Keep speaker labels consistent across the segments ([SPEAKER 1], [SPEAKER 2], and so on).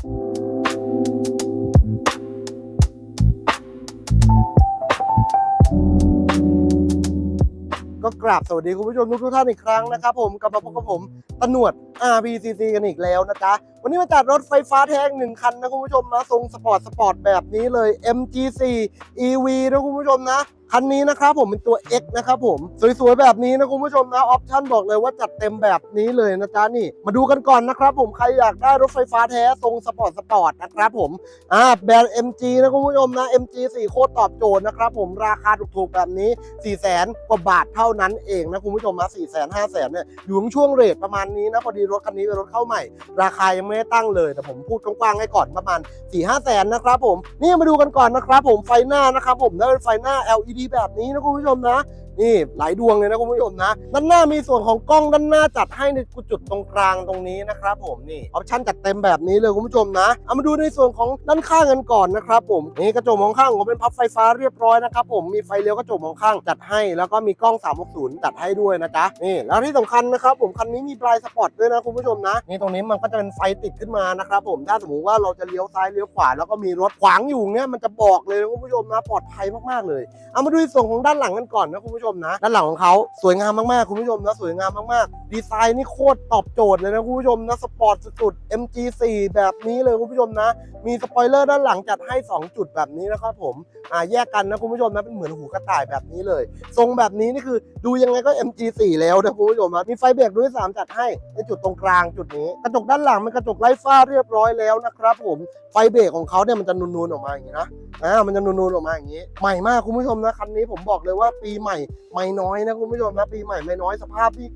[SPEAKER 1] ก็กราบสวัสดีคุณผู้ชมทุกท่านอีกครั้งนะครับผมกลับมาพบกับผมตำรวจ RPCC กันอีกแล้วนะจ๊ะ วันนี้มาจัดรถไฟฟ้าแท้งหนึ่งคันนะคุณผู้ชมนะทรงสปอร์ตสปอร์ตแบบนี้เลย MG4 EV นะคุณผู้ชมนะ คันนี้นะครับผมเป็นตัว X นะครับผมสวยๆแบบนี้นะคุณผู้ชมนะออปชั่นบอกเลยว่าจัดเต็มแบบนี้เลยนะจ๊ะนี่ มาดูกันก่อนนะครับผมใครอยากได้รถไฟฟ้าแท้ทรงสปอร์ตสปอร์ตนะครับผมอ่าแบรนด์ MG นะคุณผู้ชมนะ MG4 โคตรตอบโจทย์นะครับผมราคาถูกๆแบบนี้ 4 0 0แสนกว่าบาทเท่านั้นเองนะคุณผู้ชมนะ4 0 0แสน5 0 0แสนเนี่ยอยู่ในช่วงเรทประมาณนี้นะพอดีรถคันนี้เป็นรถเข้าใหม่ ราคายังไม่ได้ตั้งเลยแต่ผมพูดกว้างๆให้ก่อนประมาณ4 5แสนนะครับผมนี่มาดูกันก่อนนะครับผมไฟหน้านะครับผมได้เป็นไฟหน้า LED แบบนี้นะคุณผู้ชมนะ นี่หลายดวงเลยนะคุณผู้ชมนะ ด้านหน้ามีส่วนของกล้องด้านหน้าจัดให้ในจุดตรงกลางตรงนี้นะครับผมนี่ออปชั่นจัดเต็มแบบนี้เลยคุณผู้ชมนะเอามาดูในส่วนของด้านข้างกันก่อนนะครับผมนี่กระจกมองข้างผมเป็นพับไฟฟ้าเรียบร้อยนะครับผมมีไฟเลี้ยวกระจกมองข้างจัดให้ แล้วก็มีกล้อง 360 จัดให้ด้วยนะจ๊ะนี่แล้วที่สำคัญนะครับผมคันนี้มีปลายสปอตด้วยนะคุณผู้ชมนะนี่ตรงนี้มันก็จะเป็นไฟติดขึ้นมานะครับผมถ้าสมมติว่าเราจะเลี้ยวซ้ายเลี้ยวขวาแล้วก็มีรถขวางอยู่เนี่ยมันจะบอกเลยนะคุณผู้ชมนะปลอดภัยมากๆเลยเอามาดูส่วนของด้านหลังกันก่อนนะคุณผู้ชมนะ ด้านหลังของเขาสวยงามมากๆคุณผู้ชมนะสวยงามมากๆ ดีไซน์นี่โคตรตอบโจทย์เลยนะคุณผู้ชมนะสปอร์ตสุดๆ MG4 แบบนี้เลยคุณผู้ชมนะ มีสปอยเลอร์ด้านหลังจัดให้ 2 จุดแบบนี้นะครับผมอ่าแยกกันนะคุณผู้ชมนะเป็นเหมือนหูกระต่ายแบบนี้เลย ทรงแบบนี้นี่คือดูยังไงก็ MG4 แล้วนะคุณผู้ชมนะมีไฟเบรกด้วย3จัดให้ในจุดตรงกลางจุดนี้ กระจกด้านหลังเป็นกระจกไร้ฝ้าเรียบร้อยแล้วนะครับผมไฟเบรกของเขาเนี่ยมันจะนูนๆออกมาอย่างนี้นะอ่ามันจะนูนๆออกมาอย่างนี้ ใหม่มากคุณผู้ชมนะคันนี้ผมบอกเลยว่าปีใหม่ไม่น้อยนะคุณผู้ชมนะปีใหม่ไม่น้อยสภาพที่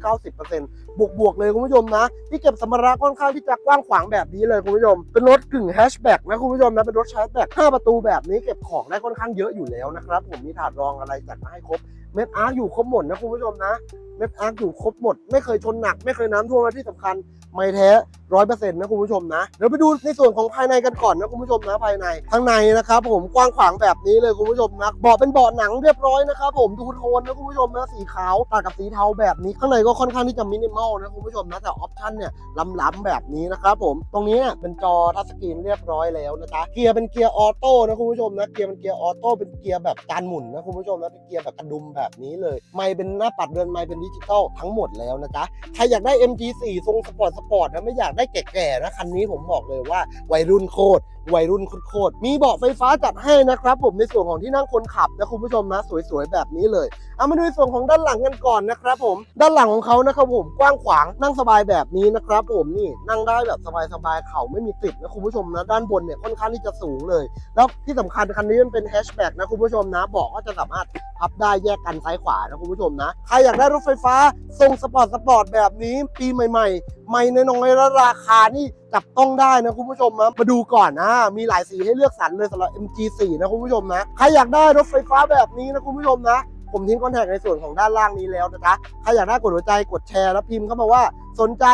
[SPEAKER 1] 90%บวกบวกๆเลยคุณผู้ชมนะที่เก็บสัมภาระค่อนข้างที่จะกว้างขวางแบบนี้เลยคุณผู้ชม เป็นรถกึ่งแฮชแบ็กนะคุณผู้ชมนะเป็นรถแฮชแบ็ก5ประตูแบบนี้เก็บของได้ค่อนข้างเยอะอยู่แล้วนะครับผมมีถาดรองอะไรจัดมาให้ครบเม็ดอาร์อยู่ครบหมดนะคุณผู้ชมนะเม็ดอาร์อยู่ครบหมด ไม่เคยชนหนัก ไม่เคยน้ำท่วมและที่สำคัญ ไม่แท้ร้อยเปอร์เซ็นต์นะคุณผู้ชมนะเดี๋ยวไปดูในส่วนของภายในกันก่อนนะคุณผู้ชมนะภายในข้างในนะครับผมกว้างขวางแบบนี้เลยคุณผู้ชมนะเบาะเป็นเบาะหนังเรียบร้อยนะครับผมดูโทนนะคุณผู้ชมนะสีขาวตัดกับสีเทาแบบนี้ข้างในก็ค่อนข้างที่จะมินิมอลนะคุณผู้ชมนะแต่ออปชั่นเนี่ยล้ำๆแบบนี้นะครับผมตรงนี้เนี่ยเป็นจอทัชสกรีนเรียบร้อยแล้วนะจ๊ะเกียร์เป็นเกียร์ออโต้นะคุณผู้ชมนะเกียร์เป็นเกียร์ออโต้เป็นเกียร์แบบจานหมุนนะคุณผู้ชมนะเป็นเกียร์แบบกระดุมแบบนี้เลย ไม่เป็นหน้าปัดเรือนไม่เป็นดิจิตอลทั้งหมดแล้วนะจ๊ะใครอยากได้ MG4 ทรงสปอร์ตสปอร์ตนะไม่อยากได้แก่ๆนะคันนี้ผมบอกเลยว่าวัยรุ่นโคตร วัยรุ่นโคตรมีเบาะไฟฟ้าจัดให้นะครับผมในส่วนของที่นั่งคนขับนะคุณผู้ชมนะสวยๆแบบนี้เลยเอามาดูในส่วนของด้านหลังกันก่อนนะครับผมด้านหลังของเขานะครับผมกว้างขวางนั่งสบายแบบนี้นะครับผมนี่นั่งได้แบบสบายๆเข่าไม่มีติดนะคุณผู้ชมนะด้านบนเนี่ยค่อนข้างที่จะสูงเลย แล้วที่สำคัญคันนี้มันเป็นแฮชแบ็กนะคุณผู้ชมนะเบอกก็จะสามารถพับได้แยกกันซ้ายขวานะคุณผู้ชมนะใครอยากได้รถไฟฟ้าทรงสปอร์ตสปอร์ตแบบนี้ปีใหม่ๆไม่น้อยๆแล้วราคานี่ จับต้องได้นะคุณผู้ชมนะมาดูก่อนนะมีหลายสีให้เลือกสรรเลยสำหรับ MG4 นะคุณผู้ชมนะใครอยากได้รถไฟฟ้าแบบนี้นะคุณผู้ชมนะผมทิ้งคอนแทคในส่วนของด้านล่างนี้แล้วนะจ๊ะใครอยากได้กดหัวใจกดแชร์แล้วพิมพ์เข้ามาว่าสนใจ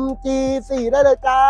[SPEAKER 1] MG4 ได้เลยจ้า